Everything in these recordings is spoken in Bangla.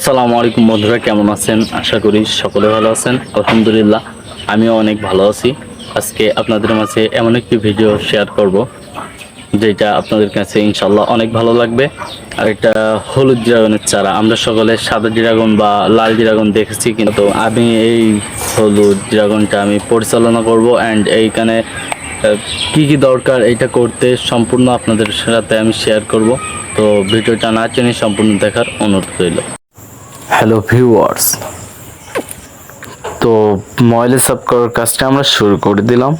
আসসালামু আলাইকুম বন্ধুরা, কেমন আছেন? আশা করি সকলে ভালো আছেন। আলহামদুলিল্লাহ, আমিও অনেক ভালো আছি। আজকে আপনাদের মাঝে এমন একটি ভিডিও শেয়ার করব, যেটা আপনাদের কাছে ইনশাল্লাহ অনেক ভালো লাগবে। আর এটা হলুদ ড্রাগনের চারা। আমরা সকলে সাদা ড্রাগন বা লাল ড্রাগন দেখেছি, কিন্তু আমি এই হলুদ ড্রাগনটা আমি পরিচালনা করব অ্যান্ড এইখানে কি কি দরকার এটা করতে সম্পূর্ণ আপনাদের সাথে আমি শেয়ার করব। তো ভিডিওটা না চেনে সম্পূর্ণ দেখার অনুরোধ রইল। হ্যালো ভিউয়ার্স তো ময়লা সাফ করার কাজটা আমরা শুরু করে দিলাম।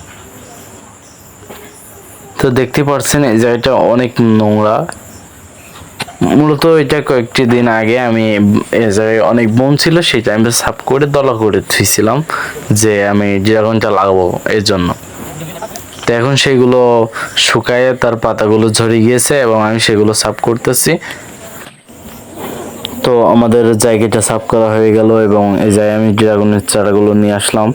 তো দেখতে পাচ্ছেন, এই জায়গাটা অনেক নোংরা। মূলত এটা কয়েকটি দিন আগে আমি এ জায়গায় অনেক বন ছিল, সেই টাইমটা সাফ করে দলা করে থুইছিলাম যে আমি ড্রাগনটা লাগাবো এর জন্য। তো এখন সেগুলো শুকায় তার পাতাগুলো ঝরে গিয়েছে এবং আমি সেগুলো সাফ করতেছি। তো আমাদের জায়গাটা সাফ করা হয়ে গেল এবং এই জায়গায় আমি ড্রাগনের চারাগুলো নিয়ে আসলাম।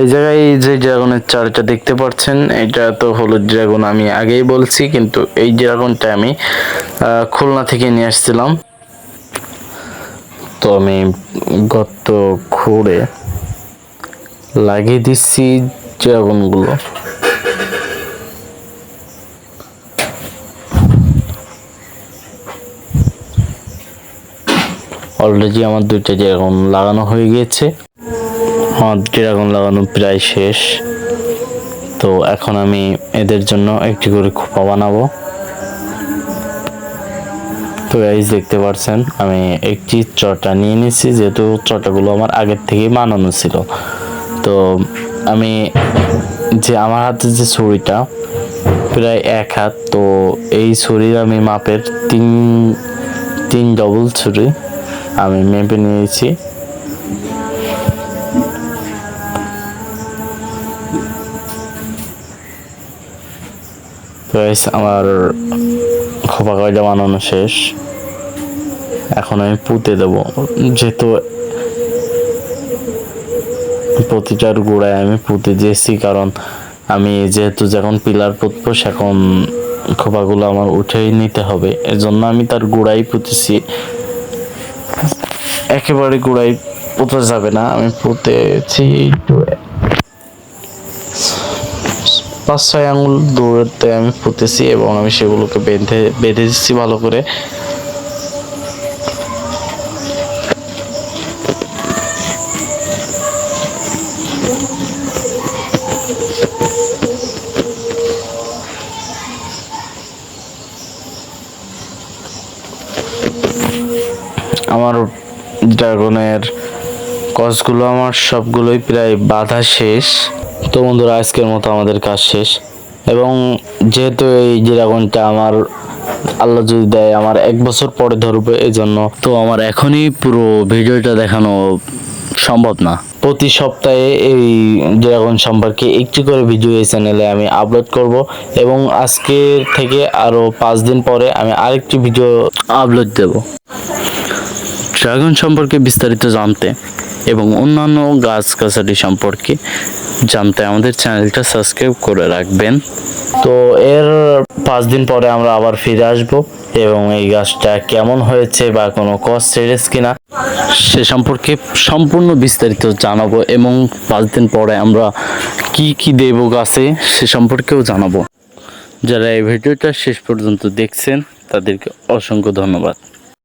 এই জায়গায় যে ড্রাগনের চারাটা দেখতে পাচ্ছেন, এটা তো হলুদ ড্রাগন আমি আগেই বলছি, কিন্তু এই ড্রাগনটা আমি খুলনা থেকে নিয়ে আসছিলাম। তো আমি গর্ত খুঁড়ে লাগিয়ে দিচ্ছি ড্রাগনগুলো। অলরেডি আমার দুইটা ড্রাগন লাগানো হয়ে গিয়েছে। আমার ড্রাগন লাগানো প্রায় শেষ। তো এখন আমি এদের জন্য একটি করে খোপা বানাবো। তো গাইজ দেখতে পাচ্ছেন, আমি একটি চটা নিয়ে নিয়েছি, যেহেতু চটাগুলো আমার আগের থেকেই বানানো ছিল। তো আমি যে আমার হাতে যে ছুরিটা, প্রায় এক হাত, তো এই ছুরির আমি মাপের তিন তিন ডবল ছুরি। আমি মেপে নিয়েছি। আমার খোপা কয়টা বানানো শেষ। এখন আমি পুঁতে দেব। যেহেতু প্রতিটার গোড়ায় আমি পুঁতে দিয়েছি, কারণ আমি যেহেতু যখন পিলার পুঁতবো, সেখন খোপাগুলো আমার উঠেই নিতে হবে। এজন্য আমি তার গোড়াই পুঁতেছি। একেবারে গোড়ায় পুঁতে যাবে না। আমি পুঁতেছি একটু। পাঁচ, ছয় আঙুল দূরত্বে আমি পুঁতেছি এবং আমি সেগুলোকে বেঁধে বেঁধে দিচ্ছি ভালো করে। আমার ড্রাগনের কসগুলো আমার সবগুলোই প্রায় বাধা শেষ। তো বন্ধুরা, আজকের মতো আমাদের কাজ শেষ। এবং যেহেতু এই ড্রাগনটা আমার আল্লাহ যদি দেয়, আমার এক বছর পরে ধরবে এই জন্য তো আমার এখনই পুরো ভিডিওটা দেখানো সম্ভব না। প্রতি সপ্তাহে এই ড্রাগন সম্পর্কে একটি করে ভিডিও এই চ্যানেলে আমি আপলোড করব। এবং আজকের থেকে আরও পাঁচ দিন পরে আমি আরেকটি ভিডিও আপলোড দেবো। ড্রাগন সম্পর্কে বিস্তারিত জানতে এবং অন্যান্য গাছগাছালি সম্পর্কে জানতে আমাদের চ্যানেলটা সাবস্ক্রাইব করে রাখবেন। তো এর পাঁচ দিন পরে আমরা আবার ফিরে আসব এবং এই গাছটা কেমন হয়েছে বা কোনো কস্ট সেরেস কিনা সে সম্পর্কে সম্পূর্ণ বিস্তারিত জানাব এবং পাঁচ দিন পরে আমরা কি কি দেব গাছে সে সম্পর্কেও জানাব। যারা এই ভিডিওটা শেষ পর্যন্ত দেখছেন, তাদেরকে অসংখ্য ধন্যবাদ।